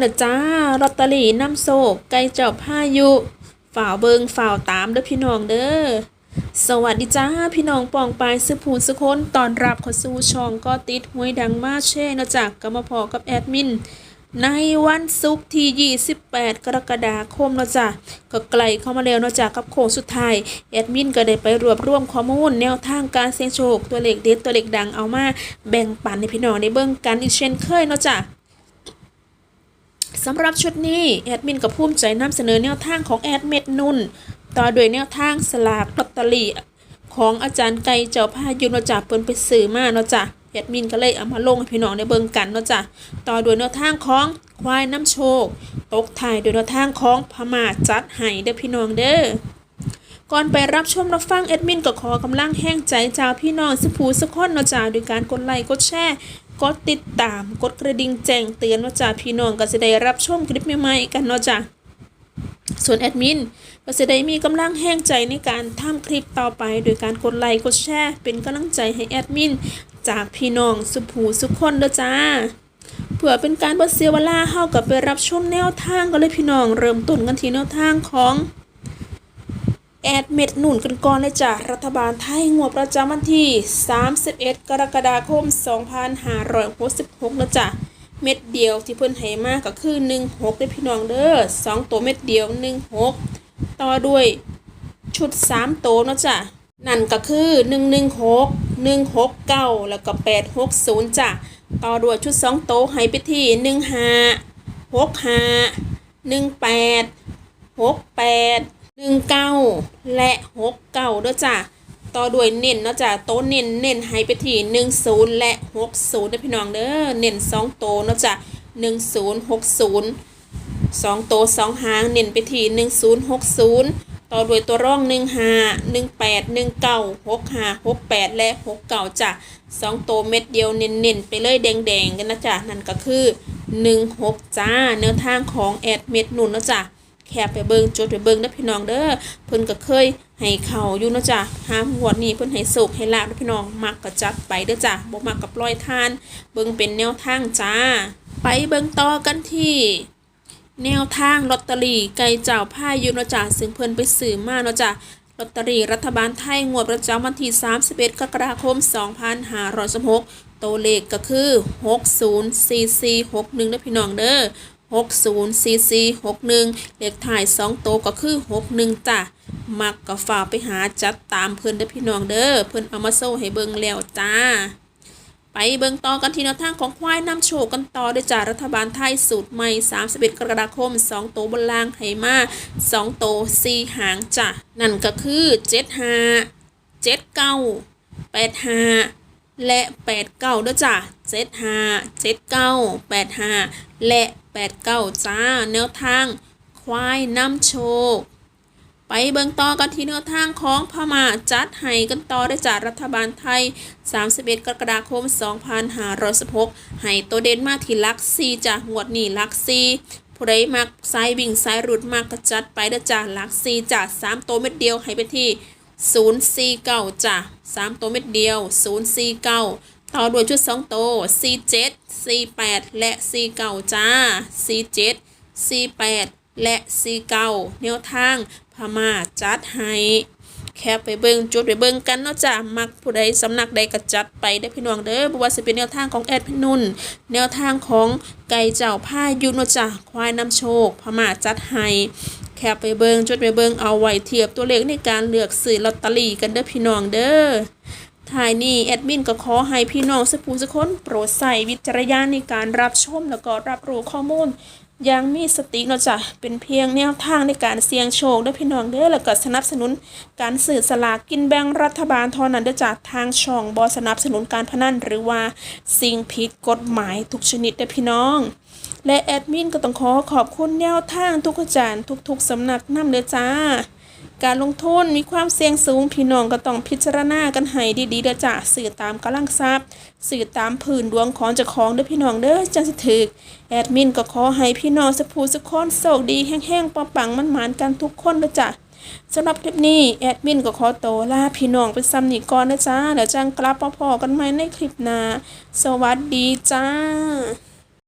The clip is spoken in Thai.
เด้อจ้าลอตเตอรี่น้ำโศกไก่เจ้าพายุฝ่าวเบิงฝ่าวตามเด้อพี่น้องเด้อสวัสดีจ้าพี่น้องปองปายสุภูสุคนตอนรับข้าสู่ช่องก็ติดหวยดังมาเช่เนาะจากกรรมาพอกับแอดมิน ในวันศุกร์ที่ 28 กรกฎาคมเนาะจ้ะก็ไกลเข้ามาแล้วเนาะจ้ะกับโค้งสุดท้ายแอดมินก็ได้ไปรวบรวมข้อมูล แนวทางการเสี่ยงโชคตัวเลขเด็ดตัวเลขดังเอามาแบ่งปันให้พี่น้องได้เบิ่งกันอีกเช่นเคยเนาะจ้ะ สำหรับชุดนี้แอดมินก็ภูมิใจนำเสนอแนวทางของแอดเม็ดนุ่น ต่อด้วยแนวทางสลากลอตเตอรี่ของอาจารย์ไก่เจ้าพายุเนาจ้ะเปิ้นไปซื้อมาเนาะจ้ะแอดมินก็เลยเอามาลงให้พี่น้องได้เบิ่งกันเนาะจ้ะต่อด้วยแนวทางของควายน้ำโชค ตกท้ายด้วยแนวทางของพม่าจัดให้เด้อพี่น้องเด้อก่อนไปรับชมรับฟังแอดมินก็ขอกำลังแห้งใจจากพี่น้องสุภูสุคนเนาะจ้าด้วยการกดไลค์กดแชร์ กดติดตามกดกระดิ่งแจ้งเตือนเนาจ้าพี่น้องก็จะได้รับชมคลิปใหม่ๆกันเนาะจ้าส่วนแอดมินก็จะได้มีกำลังแห้งใจในการทำคลิปต่อไป โดยการกดไลค์กดแชร์เป็นกำลังใจให้แอดมิน จากพี่น้องสุภูสุคนเด้อจ้าเพื่อเป็นการบ่เสียเวลาเฮากับไปรับชมแนวทางกันเลยพี่น้อง เริ่มต้นกันที่แนวทางของ แอดเม็ดหนุนกันก่อนเลยจ้ะรัฐบาลไทยงวดประจำวันที่ 31 กรกฎาคม 2566นะจ้ะเม็ดเดียวที่เพิ่นให้มาก็คือ 16ได้พี่น้องเด้อ2ตัวเม็ดเดียว 16 ต่อด้วยชุด 3 ตัวนะจ้ะนั่นก็คือ 116 169 แล้วก็ 860จ้ะต่อด้วยชุด 2 โตวให้ไปที่ 15 65 18 68 หนึ่งเก้าและหกเก้าเด้อจ้ะต่อด้วยเน้นเนาะจ้ะโตเน้นเน้นให้ไปที่หนึ่งศูนย์และหกศูนย์เด้อพี่น้องเด้อเน้นสองโตเนาะจ้ะหนึ่งศูนย์หกศูนย์สองโตสองหางเน้นไปที่หนึ่งศูนย์หกศูนย์ต่อด้วยตัวร่องหนึ่งห้าหนึ่งแปดหนึ่งเก้าหกห้าหกแปดและหกเก้าจ้ะสองโตเม็ดเดียวเน้นเน้นๆไปเลยแดงๆกันนะจ้ะนั่นก็คือหนึ่งหกจ้าแนวทางของแอดเม็ดนุ่นเนะจ้ะ แคบไปเบิงจดไปเบิงเด้อพี่น้องเด้อเพิ่นก็เคยให้เขาอยู่นะจ้ะห้ามหัวดนี้เพิ่นให้โศกให้ลาบเด้อพี่น้องมักก็จัดไปเด้อจ้ะบ่มักก็ปล่อยทาน เบิงเป็นแนวทางจ้า ไปเบิงต่อกันที่แนวทางลอตเตอรี่ไก่เจ้าผ้ายุนะจ้ะซึ่งเพิ่นไปซื้อมาเนาะจ้ะลอตเตอรี่รัฐบาลไทยงวดประจำวันที่ 31กรกฎาคม 2566ตัวเลขก็คือ 604461เด้อพี่น้องเด้อ หกศูนย์ซีซีหกหนึ่งเลขถ่ายสองโตก็คือหกหนึ่งจ้ะมักก็ฝากไปหาจัดตามเพิ่อนเด้อพี่น้องเด้อเพิ่อนเอามาโซ่ให้เบิ่งแล้วจ้า ไปเบิ่งต่อกันที่แนวทางของควายน้ำโชคกันต่อเด้อจ้ารัฐบาลไทยสูตรใหม่ 31 กรกฎาคม 2 โตบนล่างให้มา 2 โต 4 หางจ้ะ นั่นก็คือ 7 5 7 9 8 5และ 8 9เด้อจ้ะ7 5 7 9 8 5 และ 8 9จ้าแนวทาง ควายน้ำโชคไปเบิ่งต่อกันที่แนวทางของพม่าจัดให้กันต่อได้จากรัฐบาลไทย 31 กรกฎาคม 2516ให้ตัวเด่นมาที่ลัก4จากงวดนี้หลัก4ผู้ใดมักสายวิ่งสายรุดมากก็จัดไปได้จากลัก4จาก3ตัวเม็ดเดียวให้ไปที่049จ้ะ3ตัวเม็ดเดียว049 ต่อด้วยชุด2ตัว C7 C8 และ C9 จ้า C7 C8 และ C9 แนวทางพม่าจัดให้แคปไปเบิงจุดไปเบิงกันเนาะจ้ะมักผู้ใดสำนักใดก็จัดไปได้พี่น้องเด้อบ่ว่าสิเป็นแนวทางของแอดพินุนแนวทางของไก่เจ้าผ้ายุเนาะจ้ะควายน้ำโชคพม่าจัดให้แคปไปเบิงจุดไปเบิงเอาไว้เทียบตัวเลขในการเลือกซื้อลอตเตอรี่กันเด้อพี่น้องเด้อ ท้ายนี้แอดมินก็ขอให้พี่น้องสักผู้สักคนโปรดใส่วิจารณญาณในการรับชมแล้วก็รับรู้ข้อมูลอย่างมีสติเนาะจ้ะเป็นเพียงแนวทางในการเสี่ยงโชคด้อพี่น้องเด้อแล้วก็สนับสนุนการสื่อสลากกินแบ่งรัฐบาลเท่านั้นเด้อจ้ะทางช่องบอสนับสนุนการพนันหรือว่าสิ่งผิดกฎหมายทุกชนิดเด้อพี่น้อง และแอดมินก็ต้องขอขอบคุณแนวทางทุกอาจารย์ทุกๆสำนักนำเด้อจ้า การลงทุนมีความเสี่ยงสูงพี่น้องก็ต้องพิจารณากันให้ดีๆเด้อจ้ะสื่อตามกำลังทรัพย์ สื่อตามผืนดวงของเจ้าของเด้อพี่น้องเด้อจังสิถึกแอดมินก็ขอให้พี่น้องสักผู้สักคนโชคดีแห้งๆปังมันหมานกันทุกคนเด้อจ้ะสำหรับคลิปนี้แอดมินก็ขอโตลาพี่น้องไปซ้ำนี่ก่อนนะจ้าเดี๋ยวจังกลับมาพอกันใหม่ในคลิปหน้าสวัสดีจ้า